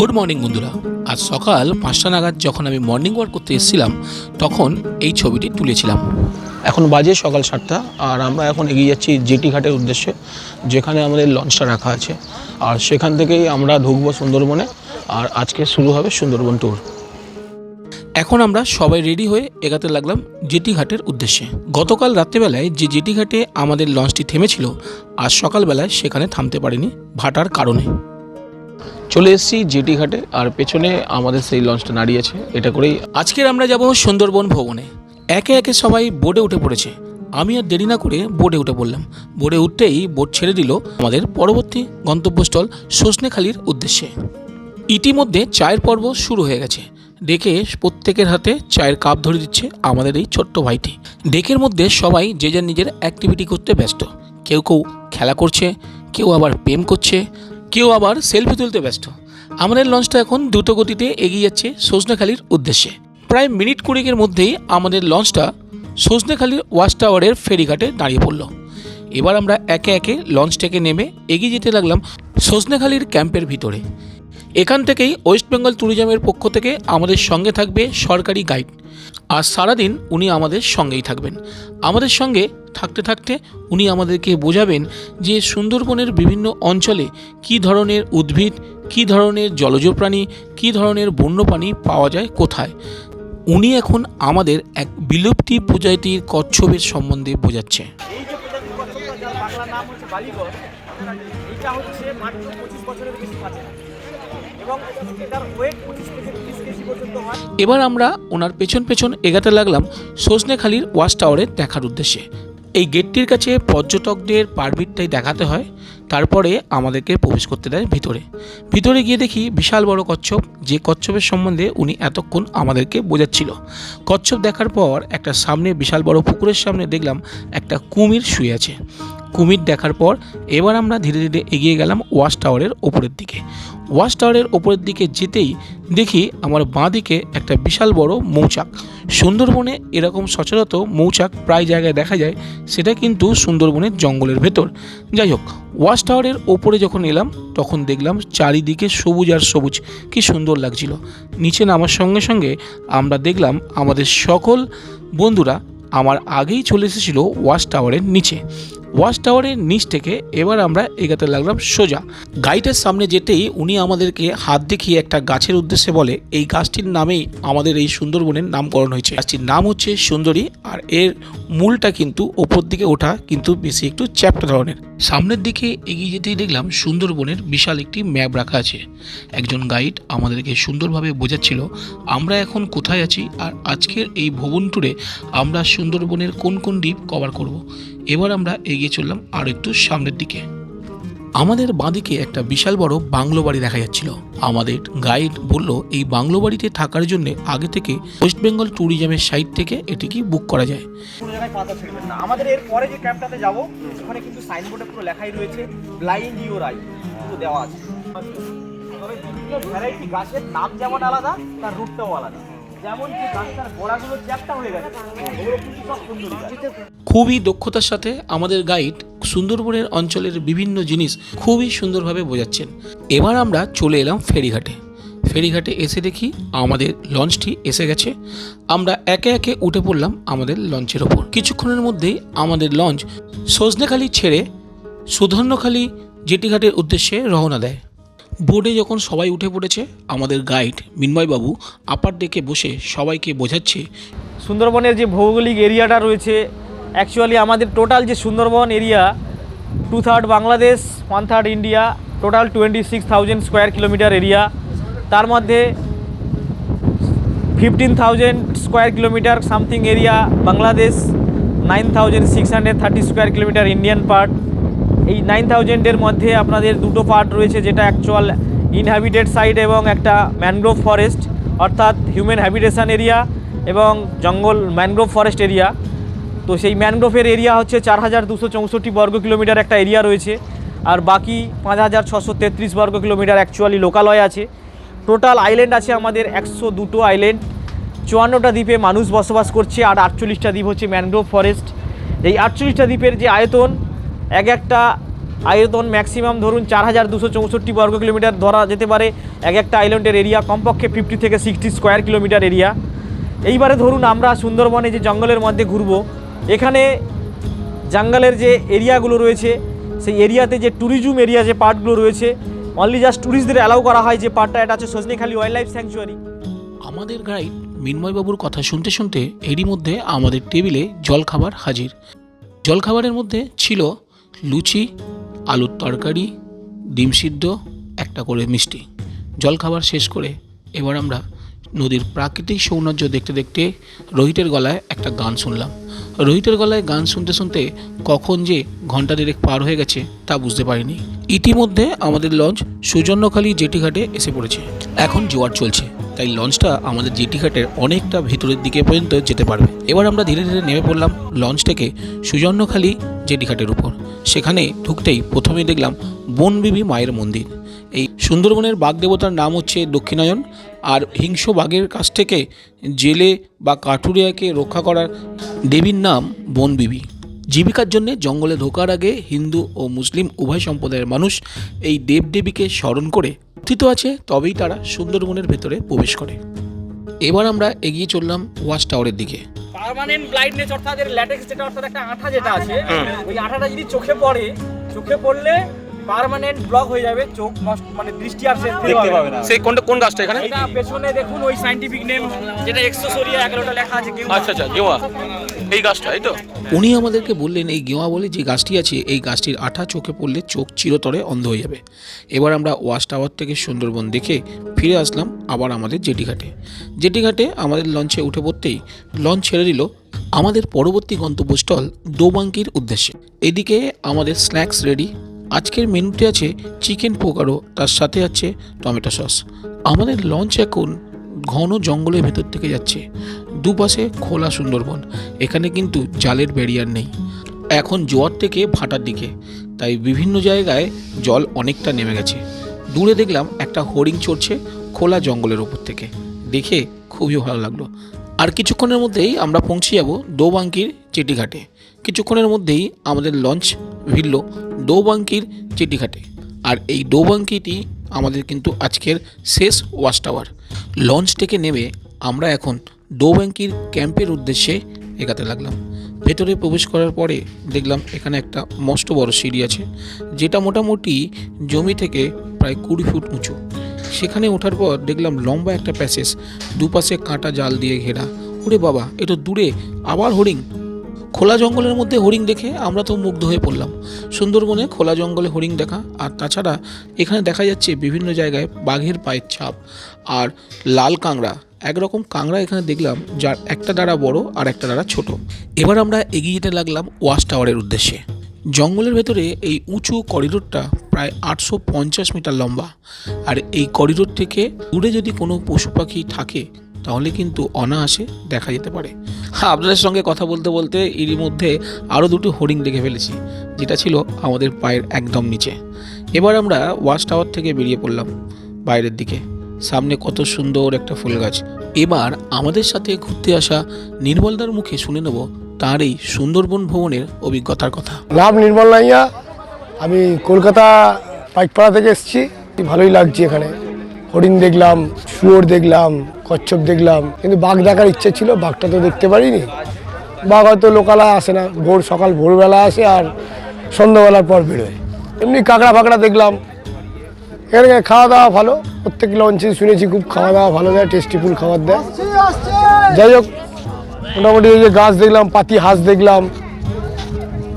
Good morning বন্ধুরা। আজ সকাল পাঁচটা নাগাদ যখন আমি মর্নিং ওয়াক করতে এসেছিলাম, তখন এই ছবিটি তুলেছিলাম। এখন বাজে সকাল সাতটা, আর আমরা এখন এগিয়ে যাচ্ছি জেটি ঘাটের উদ্দেশ্যে, যেখানে আমাদের লঞ্চটা রাখা আছে। আর সেখান থেকেই আমরা ঢুকবো সুন্দরবনে, আর আজকে শুরু হবে সুন্দরবন ট্যুর এখন আমরা সবাই রেডি হয়ে এগাতে লাগলাম জেটি ঘাটের উদ্দেশ্যে। গতকাল রাত্রেবেলায় যে জেটি ঘাটে আমাদের লঞ্চটি থেমেছিল, আজ সকালবেলায় সেখানে থামতে পারেনি ভাটার কারণে। চলে এসেছি জেটি ঘাটে, আর পেছনে আমাদের সেই লঞ্চটা দাঁড়িয়েছে এটা করেই আজকের আমরা যাব সুন্দরবন ভবনে একে একে সবাই বোর্ডে উঠে পড়েছে। আমি আর দেরি না করে বোর্ডে উঠে পড়লাম। বোর্ডে উঠতেই বোর্ড ছেড়ে দিল আমাদের পরবর্তী গন্তব্যস্থল সজনেখালির উদ্দেশ্যে। ইতিমধ্যে চায়ের পর্ব শুরু হয়ে গেছে। ডেকে প্রত্যেকের হাতে চায়ের কাপ ধরে দিচ্ছে আমাদের এই ছোট্ট ভাইটি। ডেকের মধ্যে সবাই যে যার নিজের অ্যাক্টিভিটি করতে ব্যস্ত। কেউ কেউ খেলা করছে, কেউ আবার প্রেম করছে। কেউ আবার সেলফি তুলতে ব্যস্ত। আমাদের লঞ্চটা এখন দ্রুত গতিতে এগিয়ে যাচ্ছে সজনেখালির উদ্দেশ্যে। প্রায় মিনিট কুড়িকের মধ্যেই আমাদের লঞ্চটা সজনেখালির ওয়াচ টাওয়ারের ফেরিঘাটে দাঁড়িয়ে পড়ল। এবার আমরা একে একে লঞ্চ থেকে নেমে এগিয়ে যেতে লাগলাম সজনেখালির ক্যাম্পের ভিতরে। এখান থেকেই ওয়েস্ট বেঙ্গল ট্যুরিজমের পক্ষ থেকে আমাদের সঙ্গে থাকবে সরকারি গাইড। আর সারাদিন উনি আমাদের সঙ্গেই থাকবেন। আমাদের সঙ্গে থাকতে থাকতে উনি আমাদেরকে বোঝাবেন যে সুন্দরবনের বিভিন্ন অঞ্চলে কী ধরনের উদ্ভিদ, কী ধরনের জলজ প্রাণী কী ধরনের বন্যপ্রাণী পাওয়া যায় কোথায়। উনি এখন আমাদের এক বিলুপ্তি প্রজাতির কচ্ছপের সম্বন্ধে বোঝাচ্ছে। হচ্ছে মাত্র পঁচিশ বছরের বেশি এবার আমরা ওনার পেছন পেছন এগাতে লাগলাম সজনেখালির ওয়াচ টাওয়ারে দেখার উদ্দেশ্যে। এই গেটটির কাছে পর্যটকদের পারমিটটাই দেখাতে হয়, তারপরে আমাদেরকে প্রবেশ করতে দেয় ভিতরে। ভিতরে গিয়ে দেখি বিশাল বড় কচ্ছপ, যে কচ্ছপের সম্বন্ধে উনি এতক্ষণ আমাদেরকে বোঝাচ্ছিল। কচ্ছপ দেখার পর একটা সামনে বিশাল বড় পুকুরের সামনে দেখলাম একটা কুমির শুয়ে আছে। কুমির দেখার পর এবার আমরা ধীরে ধীরে এগিয়ে গেলাম ওয়াশ টাওয়ারের ওপরের দিকে। ওয়াশ টাওয়ারের ওপরের দিকে যেতেই দেখি আমার বাঁ দিকে একটা বিশাল বড় মৌচাক। সুন্দরবনে এরকম সচরাচর মৌচাক প্রায় জায়গায় দেখা যায়, সেটা কিন্তু সুন্দরবনের জঙ্গলের ভেতর। যাই হোক ওয়াচ টাওয়ারের ওপরে যখন এলাম, তখন দেখলাম চারিদিকে সবুজ আর সবুজ। কি সুন্দর লাগছিল। নিচে নামার সঙ্গে সঙ্গে আমরা দেখলাম আমাদের সকল বন্ধুরা আমার আগেই চলে এসেছিল ওয়াশ টাওয়ারের নিচে। ওয়াচ টাওয়ারের নিচ থেকে এবার আমরা এগাতে লাগলাম সোজা। গাইডের সামনে যেতেই উনি আমাদেরকে হাত দেখিয়ে একটা গাছের উদ্দেশ্যে বলে, এই গাছটির নামেই আমাদের এই সুন্দরবনের নামকরণ হয়েছে। গাছটির নাম হচ্ছে সুন্দরী আর এর মূলটা কিন্তু ওপর দিকে ওঠা কিন্তু বেশি একটু চ্যাপ্টা ধরনের। সামনের দিকে এগিয়ে যেতেই দেখলাম সুন্দরবনের বিশাল একটি ম্যাপ রাখা আছে। একজন গাইড আমাদেরকে সুন্দরভাবে বোঝাচ্ছিল, আমরা এখন কোথায় আছি আর আজকের এই ভবন ট্যুরে আমরা সুন্দরবনের কোন কোন দ্বীপ কভার করব। এবার আমরা এগিয়ে চললাম আর একটু সামনের দিকে। আমাদের বাঁদিকে একটা বিশাল বড় বাংলো বাড়ি দেখা যাচ্ছিল। আমাদের গাইড বলল, এই বাংলো বাড়িতে থাকার জন্য আগে থেকে ওয়েস্ট বেঙ্গল ট্যুরিজমের সাইট থেকে এটিকে বুক করা যায়। আমাদের এর পরে যে ক্যাম্পটাতে যাব, ওখানে কিন্তু সাইনবোর্ডে পুরো লেখাই রয়েছে ব্লাইন্ড ইউর আই পুরো দেওয়া আছে। তবে বিভিন্ন ভ্যারাইটি গাছের নাম যেমন আলাদা, তার রুটটাও আলাদা। খুবই দক্ষতার সাথে আমাদের গাইড সুন্দরবনের অঞ্চলের বিভিন্ন জিনিস খুবই সুন্দরভাবে বোঝাচ্ছেন। এবার আমরা চলে এলাম ফেরিঘাটে। ফেরিঘাটে এসে দেখি আমাদের লঞ্চটি এসে গেছে। আমরা একে একে উঠে পড়লাম আমাদের লঞ্চের ওপর। কিছুক্ষণের মধ্যেই আমাদের লঞ্চ সজনেখালি ছেড়ে সুধন্যখালি জেটিঘাটের উদ্দেশ্যে রওনা দেয়। বোর্ডে যখন সবাই উঠে পড়েছে, আমাদের গাইড মিনময়বাবু আপার ডেকে বসে সবাইকে বোঝাচ্ছে। সুন্দরবনের যে ভৌগোলিক এরিয়াটা রয়েছে অ্যাকচুয়ালি আমাদের টোটাল যে Sundarban area two third Bangladesh one third India total twenty six thousand square kilometre area তার মধ্যে fifteen thousand square kilometre something area Bangladesh nine thousand six hundred thirty square kilometre Indian part এই nine থাউজেন্ডের মধ্যে আপনাদের দুটো part রয়েছে, যেটা actual inhabited side এবং একটা ম্যানগ্রোভ ফরেস্ট অর্থাৎ হিউম্যান হ্যাবিটেশন এরিয়া এবং জঙ্গল ম্যানগ্রোভ ফরেস্ট এরিয়া তো সেই ম্যানগ্রোভের এরিয়া হচ্ছে চার হাজার দুশো চৌষট্টি বর্গ কিলোমিটার একটা এরিয়া রয়েছে, আর বাকি পাঁচ হাজার ছশো তেত্রিশ বর্গ কিলোমিটার অ্যাকচুয়ালি লোকালয় আছে। টোটাল আইল্যান্ড আছে আমাদের একশো দুটো আইল্যান্ড চুয়ান্নটা দ্বীপে মানুষ বসবাস করছে, আর আটচল্লিশটা দ্বীপ হচ্ছে ম্যানগ্রোভ ফরেস্ট এই আটচল্লিশটা দ্বীপের যে আয়তন এক একটা আয়তন ম্যাক্সিমাম ধরুন চার হাজার দুশো চৌষট্টি বর্গ কিলোমিটার ধরা যেতে পারে। এক একটা আইল্যান্ডের এরিয়া কমপক্ষে ফিফটি থেকে সিক্সটি স্কোয়ার কিলোমিটার এরিয়া এইবারে ধরুন আমরা সুন্দরবনে যে জঙ্গলের মধ্যে ঘুরবো, এখানে জঙ্গলের যে এরিয়াগুলো রয়েছে, সেই এরিয়াতে যে ট্যুরিজম এরিয়া যে পার্টগুলো রয়েছে অনলি জাস্ট ট্যুরিস্টদের অ্যালাউ করা হয় যে পার্টটা এটা আছে সজনেখালি ওয়াইল্ড লাইফ স্যাংচুয়ারি আমাদের গাইড মিনময়বাবুর কথা শুনতে শুনতে এরই মধ্যে আমাদের টেবিলে জলখাবার হাজির। জলখাবারের মধ্যে ছিল লুচি, আলুর তরকারি, ডিম সিদ্ধ, একটা করে মিষ্টি। জলখাবার শেষ করে এবার আমরা নদীর প্রাকৃতিক সৌন্দর্য দেখতে দেখতে রোহিতের গলায় একটা গান শুনলাম। রোহিতের গলায় গান শুনতে শুনতে কখন যে ঘণ্টা দেড়েক পার হয়ে গেছে তা বুঝতে পারিনি। ইতিমধ্যে আমাদের লঞ্চ সুজন্যখালী জেটিঘাটে এসে পড়েছে। এখন জোয়ার চলছে, তাই লঞ্চটা আমাদের জেটিঘাটের অনেকটা ভেতরের দিকে পর্যন্ত যেতে পারবে। এবার আমরা ধীরে ধীরে নেমে পড়লাম লঞ্চ থেকে সুজন্যখালী জেটিঘাটের উপর। সেখানে ঢুকতেই প্রথমেই দেখলাম বনবিবি মায়ের মন্দির। এই সুন্দরবনের বাঘ দেবতার নাম হচ্ছে দক্ষিণায়ন আর হিংস বাঘের কাছ থেকে জেলে বা কাঠুরিয়াকে রক্ষা করার দেবীর নাম বনবিবি জীবিকার জন্য জঙ্গলে ঢোকার আগে হিন্দু ও মুসলিম উভয় সম্প্রদায়ের মানুষ এই দেবদেবীকে স্মরণ করে কথিত আছে, তবেই তারা সুন্দরবনের ভেতরে প্রবেশ করে। এবার আমরা এগিয়ে চললাম ওয়াচ টাওয়ারের দিকে। পার্মানেন্ট ব্লাইন্ডনেস অর্থাৎ এর ল্যাটেক্স যেটা অর্থাৎ একটা আঠা যেটা আছে ওই আঠাটা যদি চোখে পড়ে চোখে পড়লে পার্মানেন্ট ব্লক হয়ে যাবে চোখ নষ্ট মানে দৃষ্টি আর শেষ দেখতে পাবে না। সেই কোনটা কোন গাছটা এখানে? এটা পেছনে দেখুন ওই সাইন্টিফিক নেম যেটা এক্সোসোরিয়া লেখা আছে আচ্ছা আচ্ছা গেওয়া এই গাছটা এই তো? উনি আমাদেরকে বললেন এই গেওয়া বলে যে গাছটি আছে এই গাছটির আঠা চোখে পড়লে চোখ চিরতরে অন্ধ হয়ে যাবে। এবার আমরা ওয়াশ টাওয়ার থেকে সুন্দরবন দেখে ফিরে আসলাম আবার আমাদের জেটিঘাটে। জেটিঘাটে আমাদের লঞ্চে উঠে পড়তেই লঞ্চ ছেড়ে দিল আমাদের পরবর্তী গন্তব্যস্থল দোবাঙ্কির উদ্দেশ্যে। এদিকে আমাদের স্ন্যাক্স রেডি আজকের মেনুতে আছে চিকেন পোকারো, তার সাথে আছে টমেটো সস। আমাদের লঞ্চ এখন ঘন জঙ্গলের ভেতর থেকে যাচ্ছে। দুপাশে খোলা সুন্দরবন, এখানে কিন্তু জালের ব্যারিয়ার নেই। এখন জোয়ার থেকে ভাটার দিকে, তাই বিভিন্ন জায়গায় জল অনেকটা নেমে গেছে। দূরে দেখলাম একটা হরিণ চড়ছে খোলা জঙ্গলের ওপর থেকে। দেখে খুবই ভালো লাগল। আর কিছুক্ষণের মধ্যেই আমরা পৌঁছে যাব দোবাঙ্কির চেটিঘাটে। কিছুক্ষণের মধ্যেই আমাদের লঞ্চ ভিড়ল দোবাঙ্কির চেটিঘাটে। আর এই দোবাঙ্কিটি আমাদের কিন্তু আজকের শেষ ওয়াচ টাওয়ার। লঞ্চ থেকে নেমে আমরা এখন দোবাঙ্কির ক্যাম্পের উদ্দেশ্যে এগাতে লাগলাম। ভেতরে প্রবেশ করার পরে দেখলাম এখানে একটা মস্ত বড় সিঁড়ি আছে, যেটা মোটামুটি জমি থেকে প্রায় কুড়ি ফুট উঁচু। সেখানে ওঠার পর দেখলাম লম্বা একটা প্যাসেজ, দুপাশে কাঁটা জাল দিয়ে ঘেরা। ওরে বাবা, এ তো দূরে, আবার হরিণ। খোলা জঙ্গলের মধ্যে হরিণ দেখে আমরা তো মুগ্ধ হয়ে পড়লাম। সুন্দরবনে খোলা জঙ্গলে হরিণ দেখা, আর তাছাড়া এখানে দেখা যাচ্ছে বিভিন্ন জায়গায় বাঘের পায়ের ছাপ আর লাল কাংড়া একরকম কাংড়া এখানে দেখলাম, যার একটা দ্বারা বড় আর একটা দ্বারা ছোট। এবার আমরা এগিয়ে যেতে লাগলাম ওয়াশ টাওয়ারের উদ্দেশ্যে। জঙ্গলের ভেতরে এই উঁচু করিডোরটা প্রায় আটশো পঞ্চাশ মিটার লম্বা। আর এই করিডোর থেকে দূরে যদি কোনো পশু পাখি থাকে, তাহলে কিন্তু অনায়াসে দেখা যেতে পারে। আপনাদের সঙ্গে কথা বলতে বলতে এরই মধ্যে আরও দুটো হরিণ দেখে ফেলেছি, যেটা ছিল আমাদের পায়ের একদম নিচে। এবার আমরা ওয়াচ টাওয়ার থেকে বেরিয়ে পড়লাম বাইরের দিকে। সামনে কত সুন্দর একটা ফুল গাছ। এবার আমাদের সাথে ঘুরতে আসা নির্মলদার মুখে শুনে নেব তার এই সুন্দরবন ভ্রমণের অভিজ্ঞতার কথা। নাম নির্মল নাইয়া আমি কলকাতা পাইকপাড়া থেকে এসেছি। ভালোই লাগছে এখানে। হরিণ দেখলাম, শুয়োর দেখলাম, কচ্ছপ দেখলাম। কিন্তু বাঘ দেখার ইচ্ছে ছিল, বাঘটা তো দেখতে পারিনি। বাঘ হয়তো লোকালা আসে না। ভোর, সকাল, ভোরবেলা আসে আর সন্ধ্যাবেলার পর বেরোয়। এমনি কাঁকড়া ফাঁকড়া দেখলাম। এখানে খাওয়া দাওয়া ভালো। প্রত্যেক লঞ্চে শুনেছি, খুব খাওয়া দাওয়া ভালো দেয়, টেস্টি ফুল খাবার দেয়। যাই হোক মোটামুটি এই যে গাছ দেখলাম পাতি হাঁস দেখলাম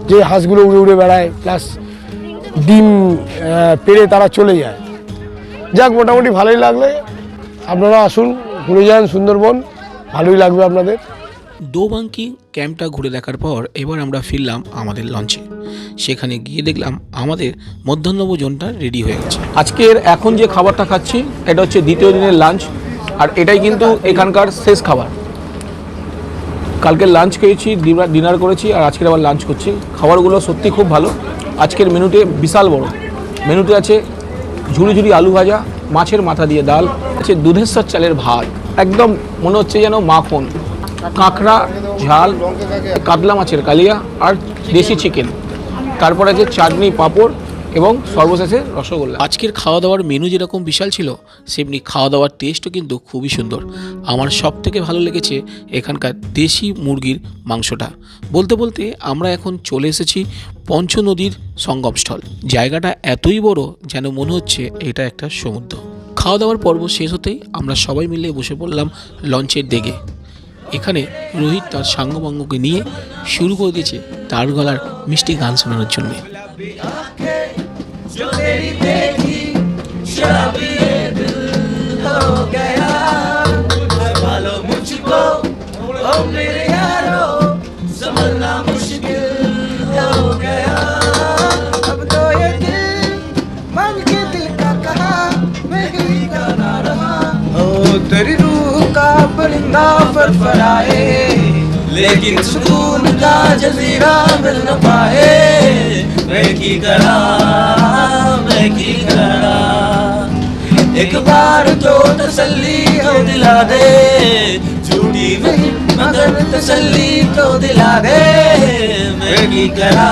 যে হাঁসগুলো উড়ে উড়ে বেড়ায় প্লাস ডিম পেড়ে তারা চলে যায়। যাক মোটামুটি ভালোই লাগলে। আপনারা আসুন ঘুরে যান সুন্দরবন ভালোই লাগবে আপনাদের। দোবাঙ্কি ক্যাম্পটা ঘুরে দেখার পর এবার আমরা ফিরলাম আমাদের লঞ্চে সেখানে গিয়ে দেখলাম আমাদের মধ্যাহ্ন ভোজনটা রেডি হয়ে গেছে। আজকের এখন যে খাবারটা খাচ্ছি এটা হচ্ছে দ্বিতীয় দিনের লাঞ্চ আর এটাই কিন্তু এখানকার শেষ খাবার। কালকে লাঞ্চ খেয়েছি ডিনার করেছি আর আজকের আবার লাঞ্চ করছি। খাবারগুলো সত্যি খুব ভালো। আজকের মেনুতে বিশাল বড়। মেনুতে আছে ঝুড়ি ঝুড়ি আলু ভাজা, মাছের মাথা দিয়ে ডাল, আছে দুধেশ্বর চালের ভাত। একদম মনে হচ্ছে যেন মাখন। কাঁকড়া, ঝাল, কাতলা মাছের কালিয়া আর দেশি চিকেন তারপর আছে চাটনি পাঁপড় এবং সর্বশেষে রসগোল্লা। আজকের খাওয়া দাওয়ার মেনু যেরকম বিশাল ছিল, সেমনি খাওয়া দাওয়ার টেস্টও কিন্তু খুবই সুন্দর। আমার সব থেকে ভালো লেগেছে এখানকার দেশি মুরগির মাংসটা। বলতে বলতে আমরা এখন চলে এসেছি পঞ্চ নদীর সঙ্গমস্থল। জায়গাটা এতই বড় যেন মনে হচ্ছে এটা একটা সমুদ্র। খাওয়া দাওয়ার পর্ব শেষ হতেই আমরা সবাই মিলে বসে পড়লাম লঞ্চের দেগে এখানে রোহিত তার সাঙ্গপাঙ্গকে নিয়ে শুরু করে দিয়েছে তার গলার মিষ্টি গান শোনানোর জন্যে। जो तेरी देखी शराबी ये दिल हो गया। संभालो मुझको, ओ मेरे यारो मुश्किल हो गया। अब तो ये दिल मन के दिल का कहा, मैं का ना रहा। ओ तेरी रूह का परिंदा फरफराए, लेकिन सुकून का जजीरा मिल न पाए। मैं की करा, मैं की करा। एक बार तो तसल्ली हो दिला दे। झूठी नहीं, मगर तसल्ली तो दिला दे। मैं की करा,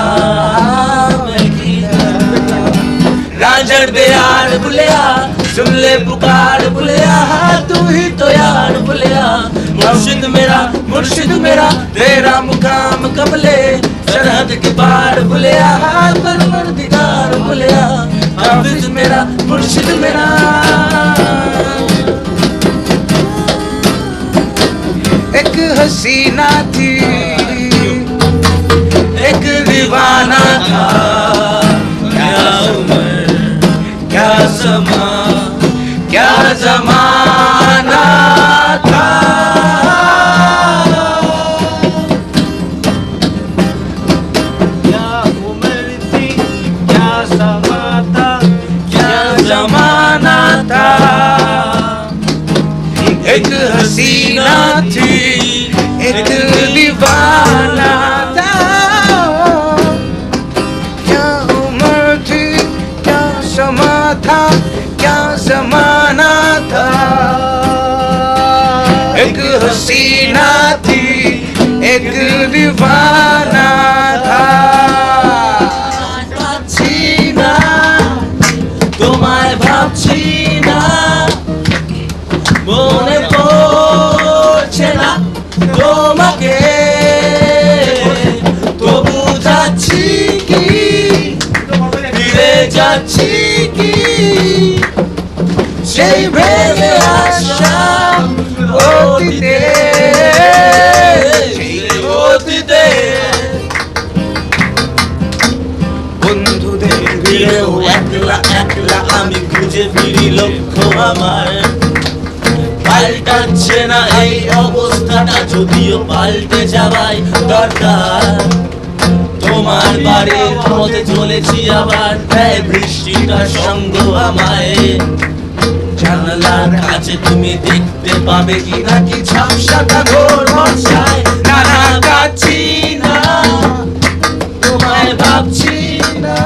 मैं की करा। रांझड़ दे यार बुलिया सुन ले पुकार बुलिया तू ही तो यार बुलिया मुर्शिद मेरा मुर्शिद मेरा तेरा मुकाम कबले। सरहद के पार बुलिया हाँ परवरदिगार बुलिया। हाफिज मेरा मुर्शिद मेरा। एक हसीना थी एक दीवाना था। क्या उम्र क्या समा क्या जमाना। অতীতে বন্ধুদের ভিড়েও আমি খুঁজে ফিরি লক্ষ্য আমার। পাল্টাচ্ছে না এই অবস্থাটা, যদিও পাল্টে যাওয়াই দরকার। তোমার বাড়ির পথে চলেছি আবার। তাই বৃষ্টিটা সঙ্গ আমায়। জানালার কাছে তুমি দেখতে পাবে কি নাকি ঝাপসাটা ঘোর বর্ষায়। না না, তোমায় ভাবছি না।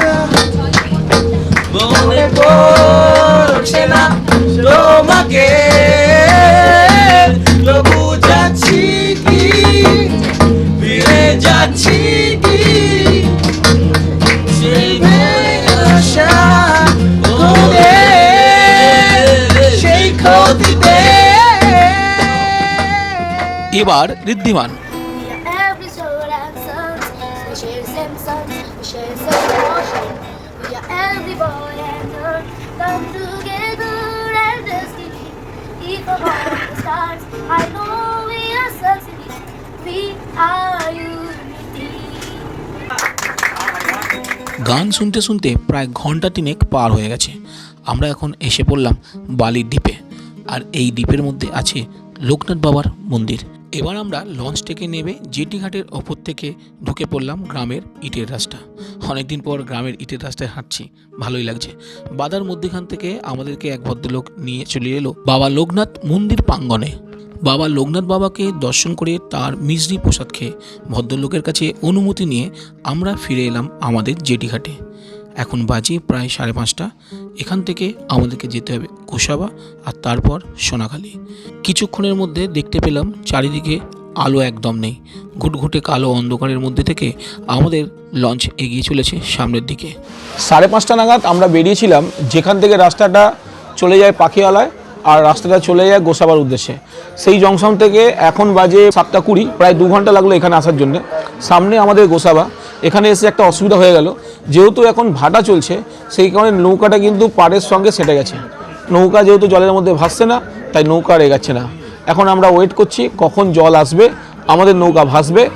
Are ঋদ্ধিমান গান শুনতে শুনতে প্রায় ঘণ্টা তিনেক পার হয়ে গেছে। আমরা এখন এসে পড়লাম বালির দ্বীপে। আর এই দ্বীপের মধ্যে আছে লোকনাথ বাবার মন্দির। এবার আমরা লঞ্চ থেকে নেমে জেটি ঘাটের ওপর থেকে ঢুকে পড়লাম গ্রামের ইটের রাস্তা। অনেকদিন পর গ্রামের ইটের রাস্তায় হাঁটছি। ভালোই লাগছে। বাদার মধ্যেখান থেকে আমাদেরকে এক ভদ্রলোক নিয়ে চলে এলো বাবা লোকনাথ মন্দির প্রাঙ্গণে। বাবা লোকনাথ বাবাকে দর্শন করে তার মিজরি প্রসাদ খেয়ে ভদ্রলোকের কাছে অনুমতি নিয়ে আমরা ফিরে এলাম আমাদের জেটি ঘাটে। এখন বাজে প্রায় সাড়ে পাঁচটা। এখান থেকে আমাদেরকে যেতে হবে গোসাবা আর তারপর সোনাখালি। কিছুক্ষণের মধ্যে দেখতে পেলাম চারিদিকে আলো একদম নেই। ঘুটঘুটে কালো অন্ধকারের মধ্যে থেকে আমাদের লঞ্চ এগিয়ে চলেছে সামনের দিকে। সাড়ে পাঁচটা নাগাদ আমরা বেরিয়েছিলাম যেখান থেকে রাস্তাটা চলে যায় পাখিয়ালায় আর রাস্তাটা চলে যায় গোসাবার উদ্দেশ্যে। সেই জংশন থেকে এখন বাজে সাতটা কুড়ি, প্রায় দু ঘণ্টা লাগল এখানে আসার জন্য। সামনে আমাদের গোসাবা এখানে এসে একটা অসুবিধা হয়ে গেল। যেহেতু এখন ভাটা চলছে, সেই কারণে নৌকাটা কিন্তু পাড়ের সঙ্গে সেটে গেছে। নৌকা যেহেতু জলের মধ্যে ভাসছে না, তাই নৌকা এগাচ্ছে না। এখন আমরা ওয়েট করছি, কখন জল আসবে, আমাদের নৌকা ভাসবে,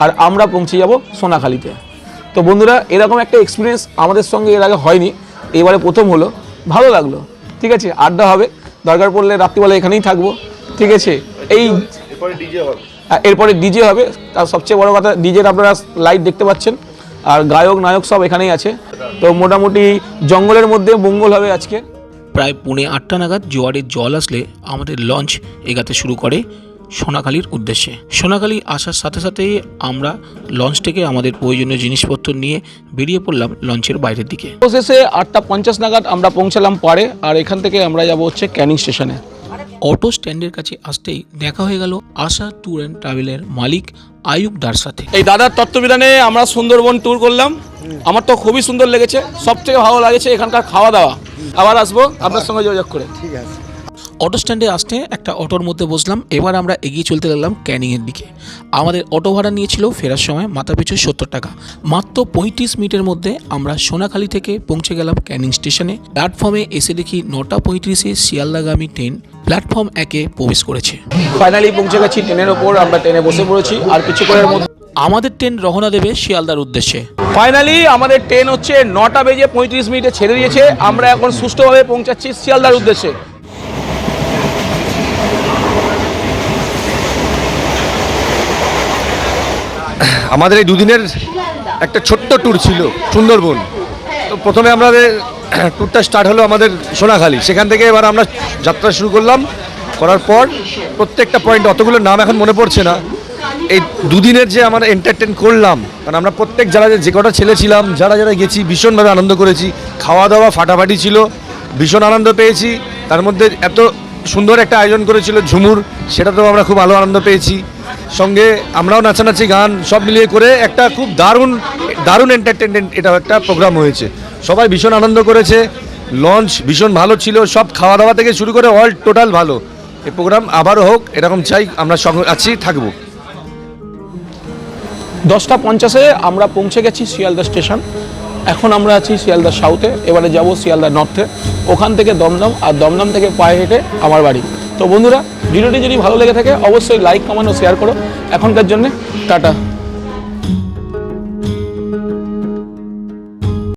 আর আমরা পৌঁছে যাব সোনাখালিতে। তো বন্ধুরা, এরকম একটা এক্সপিরিয়েন্স আমাদের সঙ্গে এর আগে হয়নি। এবারে প্রথম হলো। ভালো লাগল। ঠিক আছে, আড্ডা হবে। দরকার পড়লে রাত্রিবেলা এখানেই থাকব। ঠিক আছে, এই এরপরে ডিজে হবে। তার সবচেয়ে বড় কথা ডিজের আপনারা লাইট দেখতে পাচ্ছেন। আর গায়ক নায়ক সব এখানেই আছে। তো মোটামুটি জঙ্গলের মধ্যে মঙ্গল হবে আজকে। প্রায় পৌনে আটটা নাগাদ জোয়ারের জল আসলে আমাদের লঞ্চ এগাতে শুরু করে সোনাখালির উদ্দেশ্যে। সোনাখালি আসার সাথে সাথেই আমরা লঞ্চ থেকে আমাদের প্রয়োজনীয় জিনিসপত্র নিয়ে বেরিয়ে পড়লাম লঞ্চের বাইরের দিকে। শেষে আটটা পঞ্চাশ নাগাদ আমরা পৌঁছালাম পাড়ে। আর এখান থেকে আমরা যাব হচ্ছে ক্যানিং স্টেশনে। অটো স্ট্যান্ডের কাছে আসতেই দেখা হয়ে গেল আশা ট্যুর অ্যান্ড ট্রাভেলের মালিক আয়ুব দার সাথে। এই দাদার তত্ত্ববিধানে আমরা সুন্দরবন ট্যুর করলাম। আমার তো খুবই সুন্দর লেগেছে। সব থেকে ভালো লাগেছে এখানকার খাওয়া দাওয়া। আবার আসব আপনার সঙ্গে যোগাযোগ করে। ঠিক আছে। অটো স্ট্যান্ডে আসতে একটা অটোর মধ্যে বসলাম এবার আমরা এগিয়ে চলতে লাগলাম ক্যানিংয়ের দিকে। আমাদের অটো ভাড়া নিয়েছিল ফেরার সময় মাথাপিছু সত্তর টাকা। মাত্র পঁয়ত্রিশ মিনিটের মধ্যে আমরা সোনাখালী থেকে পৌঁছে গেলাম ক্যানিং স্টেশনে। প্ল্যাটফর্মে এসে দেখি নটা পঁয়ত্রিশে শিয়ালদাগামী ট্রেন প্ল্যাটফর্ম একে প্রবেশ করেছে। ফাইনালি পৌঁছে গেছি ট্রেনের ওপর আমরা ট্রেনে বসে পড়েছি আর কিছুক্ষণের মধ্যে আমাদের ট্রেন রহনা দেবে শিয়ালদার উদ্দেশ্যে। ফাইনালি আমাদের ট্রেন হচ্ছে নটা বেজে পঁয়ত্রিশ মিনিটে ছেড়ে দিয়েছে। আমরা এখন সুষ্ঠুভাবে পৌঁছাচ্ছি শিয়ালদার উদ্দেশ্যে। আমাদের এই দুদিনের একটা ছোট্ট ট্যুর ছিল সুন্দরবন। তো প্রথমে আমাদের ট্যুরটা স্টার্ট হলো আমাদের সোনাখালি। সেখান থেকে এবার আমরা যাত্রা শুরু করলাম। করার পর প্রত্যেকটা পয়েন্ট অতগুলো নাম এখন মনে পড়ছে না। এই দুদিনের যে আমরা এন্টারটেন করলাম, কারণ আমরা প্রত্যেক যারা যে কটা ছেলে ছিলাম, যারা যারা গেছি, ভীষণভাবে আনন্দ করেছি। খাওয়া দাওয়া ফাটাফাটি ছিল, ভীষণ আনন্দ পেয়েছি। তার মধ্যে এত সুন্দর একটা আয়োজন করেছিল ঝুমুর, সেটাতেও আমরা খুব ভালো আনন্দ পেয়েছি। সঙ্গে আমরাও নাচানাচি গান সব মিলিয়ে করে একটা খুব দারুণ দারুণ এন্টারটেনমেন্ট এটা একটা প্রোগ্রাম হয়েছে। সবাই ভীষণ আনন্দ করেছে লঞ্চ ভীষণ ভালো ছিল, সব খাওয়া দাওয়া থেকে শুরু করে অল টোটাল ভালো। এই প্রোগ্রাম আবারও হোক, এরকম চাই, আমরা সঙ্গে, আছি, থাকব। দশটা পঞ্চাশে আমরা পৌঁছে গেছি শিয়ালদা স্টেশন। এখন আমরা আছি শিয়ালদা সাউথে এবারে যাব শিয়ালদা নর্থে ওখান থেকে দমদম, আর দমদম থেকে পায়ে হেঁটে আমার বাড়ি। তো বন্ধুরা, ভিডিওটি যদি ভালো লেগে থাকে, অবশ্যই লাইক কমেন্ট ও শেয়ার করো। এখনকার জন্য টাটা।